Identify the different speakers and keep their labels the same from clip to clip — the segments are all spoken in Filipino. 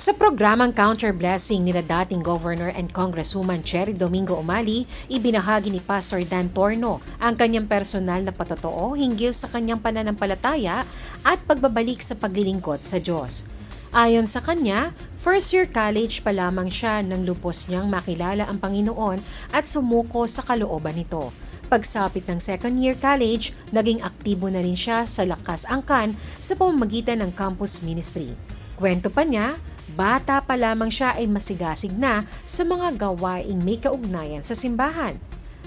Speaker 1: Sa programang Counter Blessing ni na dating Governor and Congresswoman Cherry Domingo Umali, ibinahagi ni Pastor Dan Torno ang kanyang personal na patotoo hinggil sa kanyang pananampalataya at pagbabalik sa paglilingkod sa Diyos. Ayon sa kanya, first year college pa lamang siya nang lupos niyang makilala ang Panginoon at sumuko sa kalooban nito. Pagsapit ng second year college, naging aktibo na rin siya sa lakas angkan sa pamamagitan ng campus ministry. Kwento pa niya, bata pa lamang siya ay masigasig na sa mga gawaing may kaugnayan sa simbahan.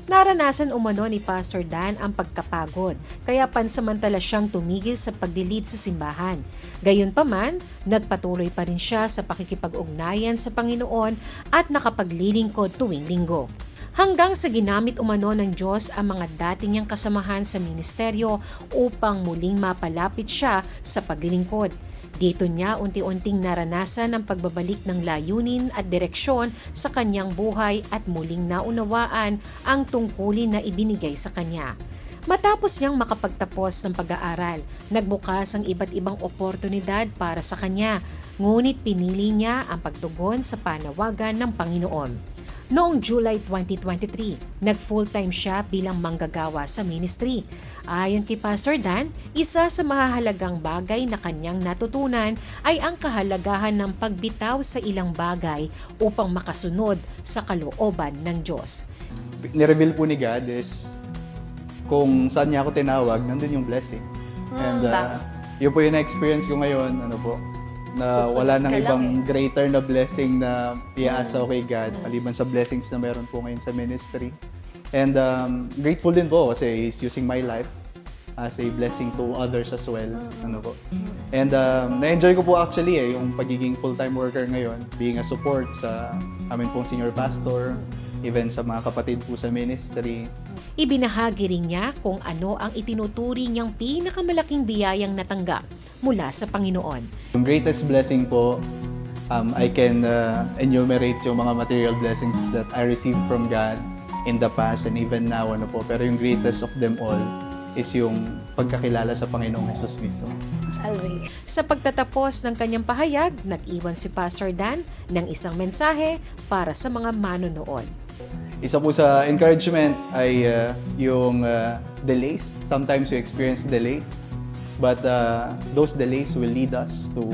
Speaker 1: Naranasan umano ni Pastor Dan ang pagkapagod, kaya pansamantala siyang tumigil sa paglilid sa simbahan. Gayunpaman, nagpatuloy pa rin siya sa pakikipag-ugnayan sa Panginoon at nakapaglilingkod tuwing linggo. Hanggang sa ginamit umano ng Diyos ang mga dating niyang kasamahan sa ministeryo upang muling mapalapit siya sa paglilingkod. Dito niya unti-unting naranasan ang pagbabalik ng layunin at direksyon sa kanyang buhay at muling naunawaan ang tungkulin na ibinigay sa kanya. Matapos niyang makapagtapos ng pag-aaral, nagbukas ang iba't ibang oportunidad para sa kanya, ngunit pinili niya ang pagtugon sa panawagan ng Panginoon. Noong July 2023, nag-full-time siya bilang manggagawa sa ministry. Ayon kay Pastor Dan, isa sa mahahalagang bagay na kanyang natutunan ay ang kahalagahan ng pagbitaw sa ilang bagay upang makasunod sa kalooban ng Diyos.
Speaker 2: Nireveal po ni God is kung saan niya ako tinawag, nandun yung blessing. And uh, yun po yung na-experience ko ngayon, ano po, na wala nang ibang greater na blessing na iaasa ko kay God, maliban sa blessings na meron po ngayon sa ministry. And um, grateful din po kasi He's using my life as a blessing to others as well. Ano po. And um, na-enjoy ko po actually eh, yung pagiging full-time worker ngayon, being a support sa amin pong senior pastor, even sa mga kapatid po sa ministry.
Speaker 1: Ibinahagi rin niya kung ano ang itinuturi niyang pinakamalaking biyayang natanggap mula sa Panginoon.
Speaker 2: Yung greatest blessing po, um, I can uh, enumerate yung mga material blessings that I received from God in the past and even now. Ano po. Pero yung greatest of them all is yung pagkakilala sa Panginoong Jesus Cristo.
Speaker 3: Salve.
Speaker 1: Sa pagtatapos ng kanyang pahayag, nag-iwan si Pastor Dan ng isang mensahe para sa mga manonood.
Speaker 2: Isa po sa encouragement ay uh, yung uh, delays. Sometimes we experience delays, but uh, those delays will lead us to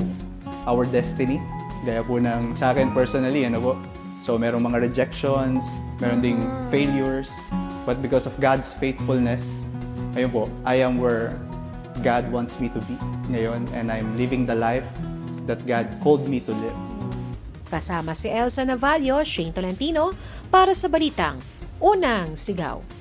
Speaker 2: our destiny. Gaya po ng sa akin personally, ano po. So merong mga rejections, meron ding failures, but because of God's faithfulness, ayun po, I am where God wants me to be ngayon and I'm living the life that God called me to live.
Speaker 1: Kasama si Elsa Navallo, Shane Tolentino, para sa Balitang Unang Sigaw.